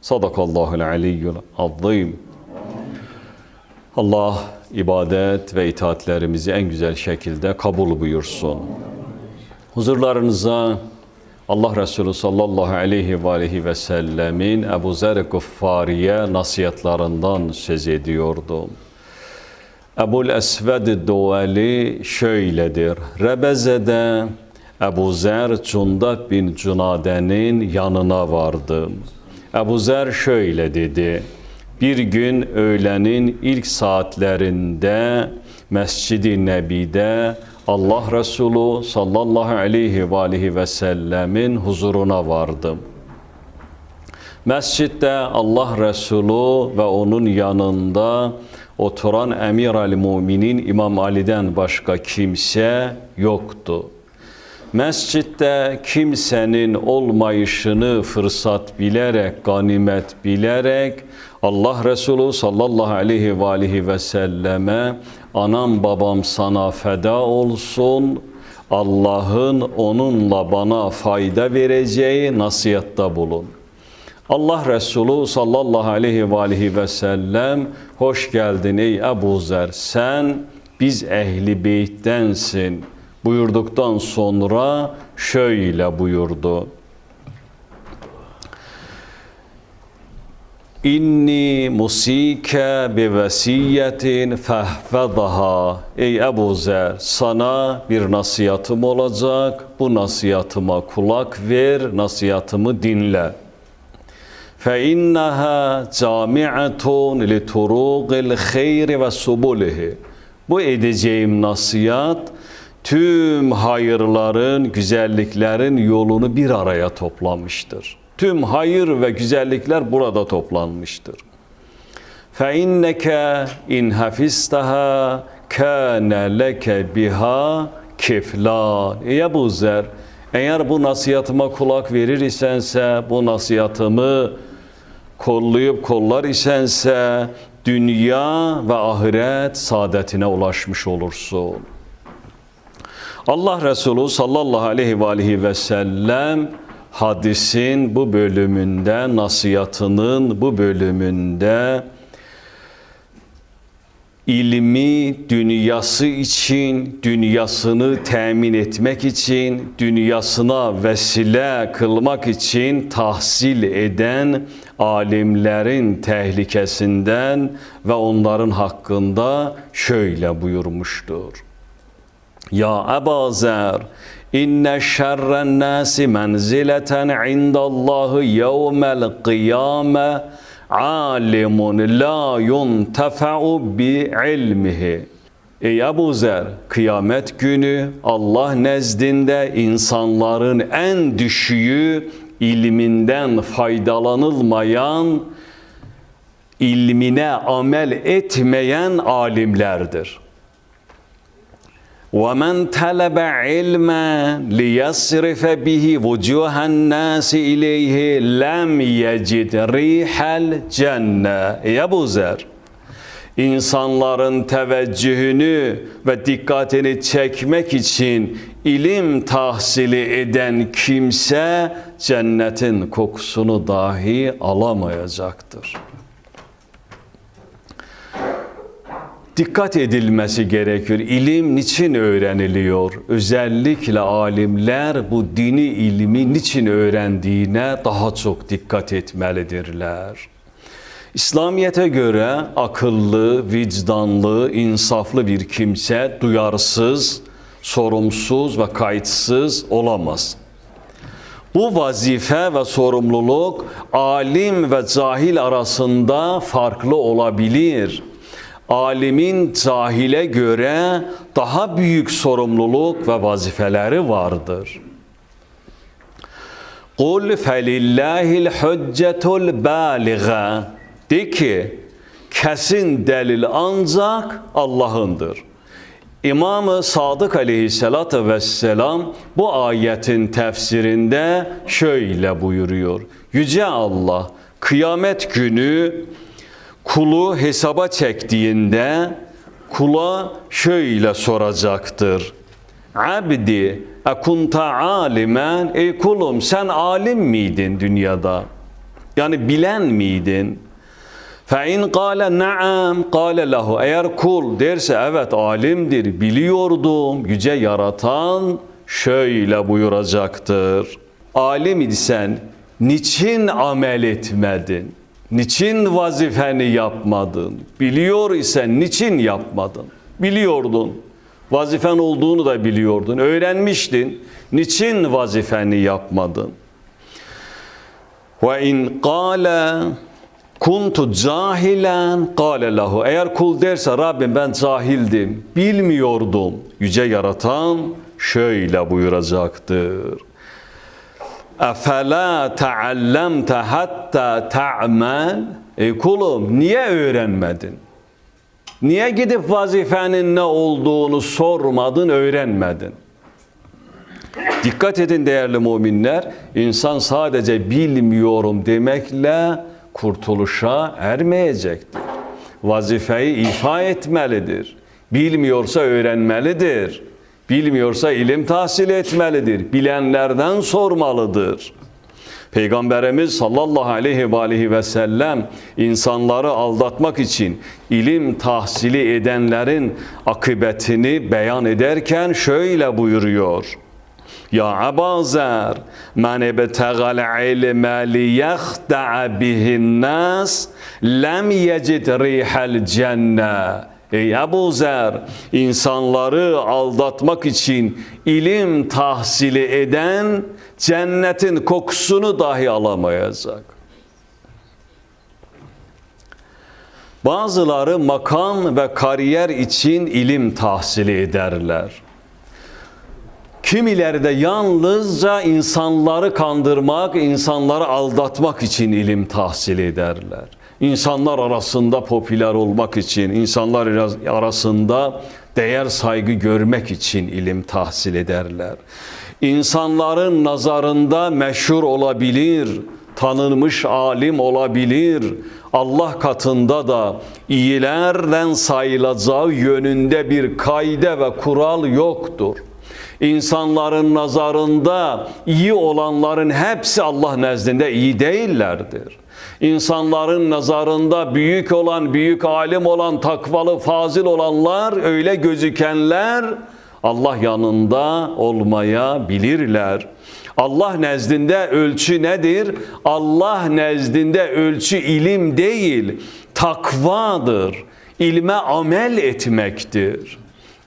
Sadakallahu'l aliyyul azim. Allah ibadet ve itaatlerimizi en güzel şekilde kabul buyursun. Huzurlarınıza Allah Resulü sallallahu aleyhi ve aleyhi ve sellemin Ebu Zer Kuffari'ye nasihatlerinden söz ediyordu. Ebul Esved Duvali şöyledir. Rebeze'de Ebu Zer Cundab bin Cunade'nin yanına vardı. Ebu Zer şöyle dedi. Bir gün öğlenin ilk saatlerinde Mescid-i Nebi'de Allah Resulü sallallahu aleyhi ve aleyhi ve sellemin huzuruna vardım. Mescitte Allah Resulü ve onun yanında oturan Emir Ali Muminin İmam Ali'den başka kimse yoktu. Mescitte kimsenin olmayışını fırsat bilerek, ganimet bilerek Allah Resulü sallallahu aleyhi ve aleyhi ve selleme anam babam sana feda olsun, Allah'ın onunla bana fayda vereceği nasihatta bulun. Allah Resulü sallallahu aleyhi ve aleyhi ve sellem hoş geldin ey Ebu Zer sen biz ehli beyttensin buyurduktan sonra şöyle buyurdu. İnni musike bi vesiyetin fehvedaha. Ey Ebu Zer sana bir nasihatım olacak. Bu nasihatıma kulak ver, nasihatımı dinle. Fe innaha cami'atun li turuqil hayri ve subulihi. Bu edeceğim nasihat tüm hayırların, güzelliklerin yolunu bir araya toplamıştır. Tüm hayır ve güzellikler burada toplanmıştır. فَاِنَّكَ اِنْ حَفِزْتَهَا كَانَ لَكَ بِهَا keflan. Ey Ebu Zer, eğer bu nasihatıma kulak verir isense, bu nasihatımı kollayıp kollar isense, dünya ve ahiret saadetine ulaşmış olursun. Allah Resulü sallallahu aleyhi ve aleyhi ve sellem hadisin bu bölümünde, nasihatının bu bölümünde ilmi dünyası için, dünyasını temin etmek için, dünyasına vesile kılmak için tahsil eden alimlerin tehlikesinden ve onların hakkında şöyle buyurmuştur. Ya Ebu Zer, inne şerren nasi menzileten indallahi yevmel kıyame alimun la yuntefa'u bi ilmihi. Ey Ebu Zer, kıyamet günü Allah nezdinde insanların en düşüğü ilminden faydalanılmayan, ilmine amel etmeyen alimlerdir. وَمَنْ تَلَبَ عِلْمًا لِيَصْرِفَ بِهِ وُجُوهَ النَّاسِ اِلَيْهِ لَمْ يَجِدْ رِيحَ الْجَنَّةِ Ey Ebu Zer, insanların teveccühünü ve dikkatini çekmek için ilim tahsili eden kimse cennetin kokusunu dahi alamayacaktır. Dikkat edilmesi gerekir. İlim niçin öğreniliyor? Özellikle alimler bu dini ilmi niçin öğrendiğine daha çok dikkat etmelidirler. İslamiyete göre akıllı, vicdanlı, insaflı bir kimse duyarsız, sorumsuz ve kayıtsız olamaz. Bu vazife ve sorumluluk alim ve cahil arasında farklı olabilir. Alimin cahile göre daha büyük sorumluluk ve vazifeleri vardır. Kul felillahil hüccetul baliga. De ki kesin delil ancak Allah'ındır. İmam-ı Sadık aleyhissalatü vesselam bu ayetin tefsirinde şöyle buyuruyor. Yüce Allah kıyamet günü kulu hesaba çektiğinde kula şöyle soracaktır. Abdi ekunta alimen ey kulum sen alim miydin dünyada? Yani bilen miydin? Fe in kâle naam kâle lehu eğer kul derse evet alimdir biliyordum yüce yaratan şöyle buyuracaktır. Alim idisen niçin amel etmedin? Niçin vazifeni yapmadın? Biliyor isen niçin yapmadın? Biliyordun. Vazifen olduğunu da biliyordun. Öğrenmiştin. Niçin vazifeni yapmadın? Ve in kâle kuntu cahilen kâle lahu. Eğer kul derse Rabbim ben cahildim, bilmiyordum. Yüce yaratan şöyle buyuracaktır. Efela teallemte hatta ta'mel. Ey kulum niye öğrenmedin? Niye gidip vazifenin ne olduğunu sormadın, öğrenmedin? Dikkat edin değerli müminler, insan sadece bilmiyorum demekle kurtuluşa ermeyecektir. Vazifeyi ifa etmelidir. Bilmiyorsa öğrenmelidir. Bilmiyorsa ilim tahsil etmelidir. Bilenlerden sormalıdır. Peygamberimiz sallallahu aleyhi ve aleyhi ve sellem insanları aldatmak için ilim tahsili edenlerin akıbetini beyan ederken şöyle buyuruyor. Ya Ebu Zer, men ebtegal ilme liyehda'a bihin nas, lem yecid rihel cenne. Ey Ebu Zer, insanları aldatmak için ilim tahsili eden cennetin kokusunu dahi alamayacak. Bazıları makam ve kariyer için ilim tahsili ederler. Kimileri de yalnızca insanları kandırmak, insanları aldatmak için ilim tahsil ederler. İnsanlar arasında popüler olmak için, insanlar arasında değer saygı görmek için ilim tahsil ederler. İnsanların nazarında meşhur olabilir, tanınmış alim olabilir. Allah katında da iyilerden sayılacağı yönünde bir kaide ve kural yoktur. İnsanların nazarında iyi olanların hepsi Allah nezdinde iyi değillerdir. İnsanların nazarında büyük olan, büyük alim olan, takvalı, fazil olanlar, öyle gözükenler Allah yanında olmaya bilirler. Allah nezdinde ölçü nedir? Allah nezdinde ölçü ilim değil, takvadır. İlme amel etmektir.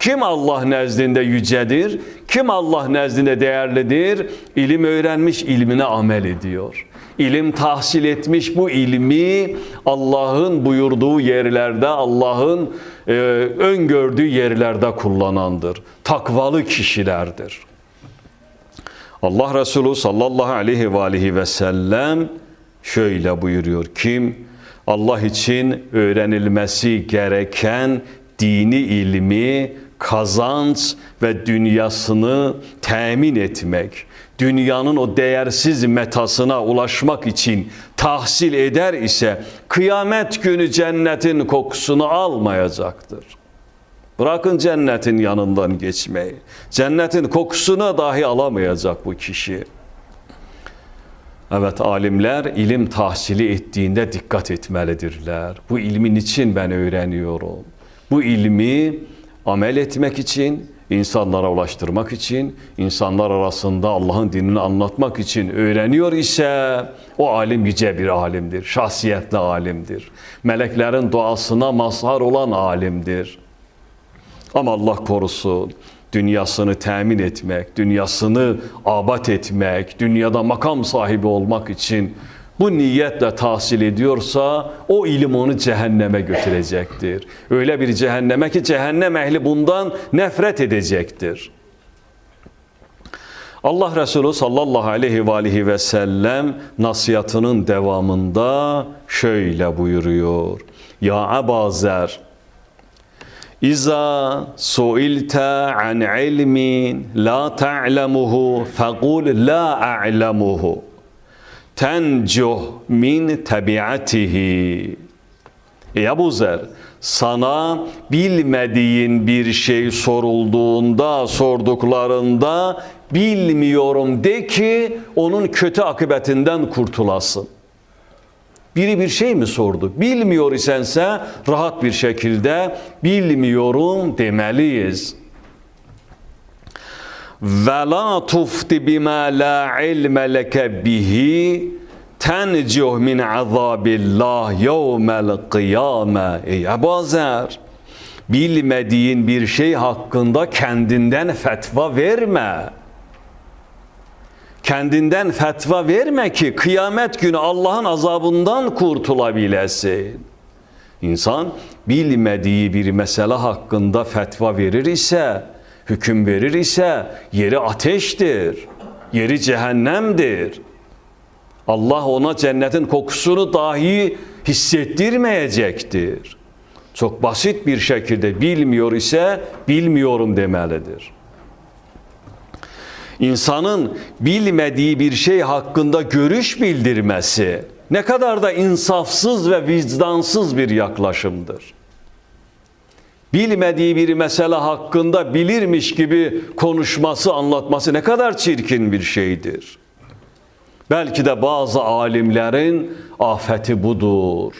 Kim Allah nezdinde yücedir? Kim Allah nezdinde değerlidir? İlim öğrenmiş, ilmine amel ediyor. İlim tahsil etmiş bu ilmi Allah'ın buyurduğu yerlerde, Allah'ın e, öngördüğü yerlerde kullanandır. Takvalı kişilerdir. Allah Resulü sallallahu aleyhi ve aleyhi ve sellem şöyle buyuruyor. Kim Allah için öğrenilmesi gereken dini ilmi, kazanç ve dünyasını temin etmek, dünyanın o değersiz metasına ulaşmak için tahsil eder ise kıyamet günü cennetin kokusunu almayacaktır. Bırakın cennetin yanından geçmeyi. Cennetin kokusunu dahi alamayacak bu kişi. Evet alimler ilim tahsili ettiğinde dikkat etmelidirler. Bu ilmin için ben öğreniyorum. Bu ilmi amel etmek için, insanlara ulaştırmak için, insanlar arasında Allah'ın dinini anlatmak için öğreniyor ise o alim yüce bir alimdir, şahsiyetli alimdir. Meleklerin duasına mazhar olan alimdir. Ama Allah korusun dünyasını temin etmek, dünyasını abat etmek, dünyada makam sahibi olmak için bu niyetle tahsil ediyorsa o ilim onu cehenneme götürecektir. Öyle bir cehenneme ki cehennem ehli bundan nefret edecektir. Allah Resulü sallallahu aleyhi ve aleyhi ve sellem nasihatının devamında şöyle buyuruyor. Ya Ebu Zer, İza suilte an ilmin la ta'lemuhu fekul la a'lemuhu tencuh min tabiatihi. Ey Ebu Zer, sana bilmediğin bir şey sorulduğunda, sorduklarında bilmiyorum de ki onun kötü akıbetinden kurtulasın. Biri bir şey mi sordu? Bilmiyor isense rahat bir şekilde bilmiyorum demeliyiz. Ve la tufti bima la ilme leke bihi tencuh min azabillah yevmel kıyame. Ey Ebu Zer, bilmediğin bir şey hakkında kendinden fetva verme kendinden fetva verme ki kıyamet günü Allah'ın azabından kurtulabilesin. İnsan bilmediği bir mesele hakkında fetva verir ise, hüküm verir ise yeri ateştir, yeri cehennemdir. Allah ona cennetin kokusunu dahi hissettirmeyecektir. Çok basit bir şekilde bilmiyor ise bilmiyorum demelidir insanın bilmediği bir şey hakkında görüş bildirmesi ne kadar da insafsız ve vicdansız bir yaklaşımdır. Bilmediği bir mesele hakkında bilirmiş gibi konuşması, anlatması ne kadar çirkin bir şeydir. Belki de bazı alimlerin afeti budur.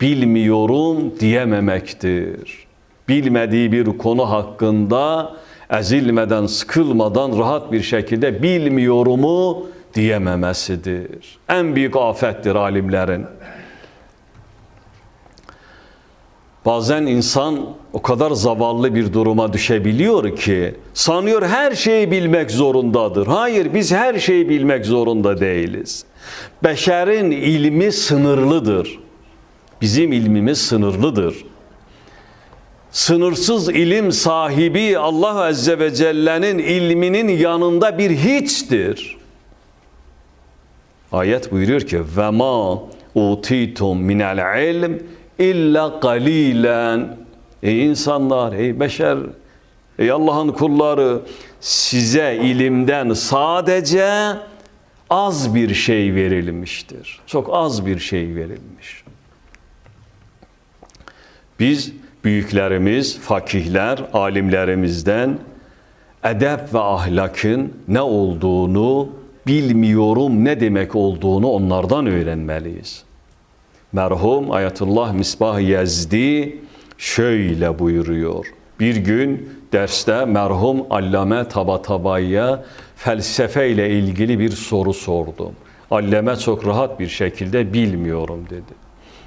Bilmiyorum diyememektir. Bilmediği bir konu hakkında ezilmeden, sıkılmadan rahat bir şekilde bilmiyorumu diyememesidir. En büyük afettir alimlerin. Bazen insan o kadar zavallı bir duruma düşebiliyor ki sanıyor her şeyi bilmek zorundadır. Hayır biz her şeyi bilmek zorunda değiliz. Beşerin ilmi sınırlıdır. Bizim ilmimiz sınırlıdır sınırsız ilim sahibi Allah Azze ve Celle'nin ilminin yanında bir hiçtir. Ayet buyuruyor ki ve ma utitum minel ilm illa qalilan. Ey insanlar, ey beşer, ey Allah'ın kulları size ilimden sadece az bir şey verilmiştir. Çok az bir şey verilmiş. Biz büyüklerimiz, fakihler, alimlerimizden edep ve ahlakın ne olduğunu, bilmiyorum ne demek olduğunu onlardan öğrenmeliyiz. Merhum Ayetullah Misbah Yezdi şöyle buyuruyor. Bir gün derste merhum Allame Tabatabay'a felsefe ile ilgili bir soru sordum. Allame çok rahat bir şekilde bilmiyorum dedi.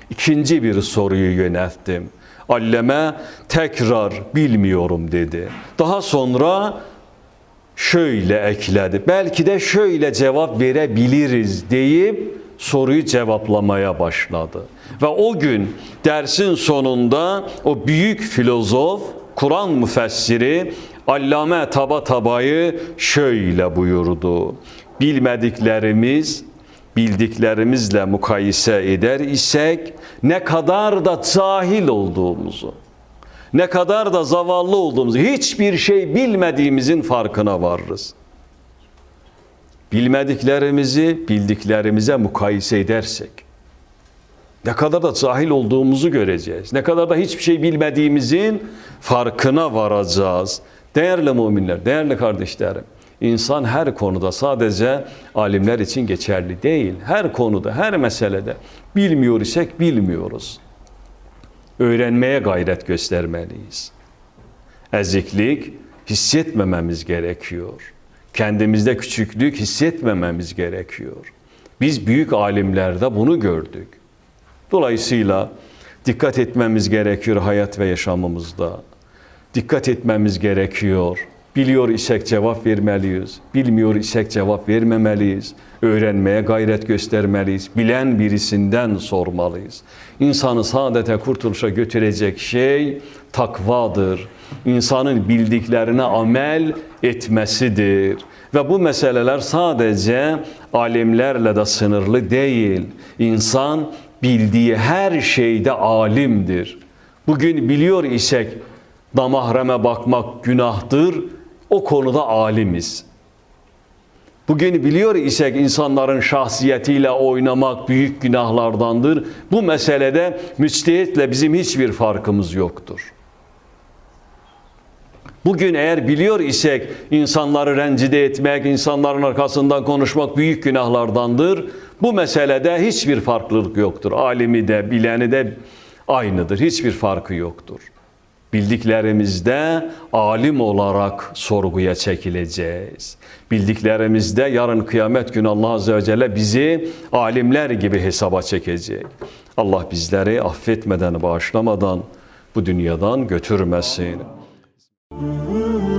İkinci bir soruyu yönelttim. Alleme tekrar bilmiyorum dedi. Daha sonra şöyle ekledi. Belki de şöyle cevap verebiliriz deyip soruyu cevaplamaya başladı. Ve o gün dersin sonunda o büyük filozof, Kur'an müfessiri Allame Tabatabay'ı şöyle buyurdu. Bilmediklerimiz bildiklerimizle mukayese eder isek ne kadar da cahil olduğumuzu, ne kadar da zavallı olduğumuzu, hiçbir şey bilmediğimizin farkına varırız. Bilmediklerimizi bildiklerimize mukayese edersek, ne kadar da cahil olduğumuzu göreceğiz. Ne kadar da hiçbir şey bilmediğimizin farkına varacağız. Değerli müminler, değerli kardeşlerim, İnsan her konuda sadece alimler için geçerli değil. Her konuda, her meselede bilmiyor isek bilmiyoruz. Öğrenmeye gayret göstermeliyiz. eziklik hissetmememiz gerekiyor. Kendimizde küçüklük hissetmememiz gerekiyor. Biz büyük alimlerde bunu gördük. Dolayısıyla dikkat etmemiz gerekiyor hayat ve yaşamımızda. Dikkat etmemiz gerekiyor. Biliyor isek cevap vermeliyiz. Bilmiyor isek cevap vermemeliyiz. Öğrenmeye gayret göstermeliyiz. Bilen birisinden sormalıyız. İnsanı saadete kurtuluşa götürecek şey takvadır. İnsanın bildiklerine amel etmesidir. Ve bu meseleler sadece alimlerle de sınırlı değil. İnsan bildiği her şeyde alimdir. Bugün biliyor isek damahreme bakmak günahtır. O konuda alimiz. Bugün biliyor isek insanların şahsiyetiyle oynamak büyük günahlardandır. Bu meselede müçtehitle bizim hiçbir farkımız yoktur. Bugün eğer biliyor isek insanları rencide etmek, insanların arkasından konuşmak büyük günahlardandır. Bu meselede hiçbir farklılık yoktur. Alimi de bileni de aynıdır. Hiçbir farkı yoktur. Bildiklerimizde alim olarak sorguya çekileceğiz. Bildiklerimizde yarın kıyamet günü Allah Azze ve Celle bizi alimler gibi hesaba çekecek. Allah bizleri affetmeden, bağışlamadan bu dünyadan götürmesin. Mm-hmm.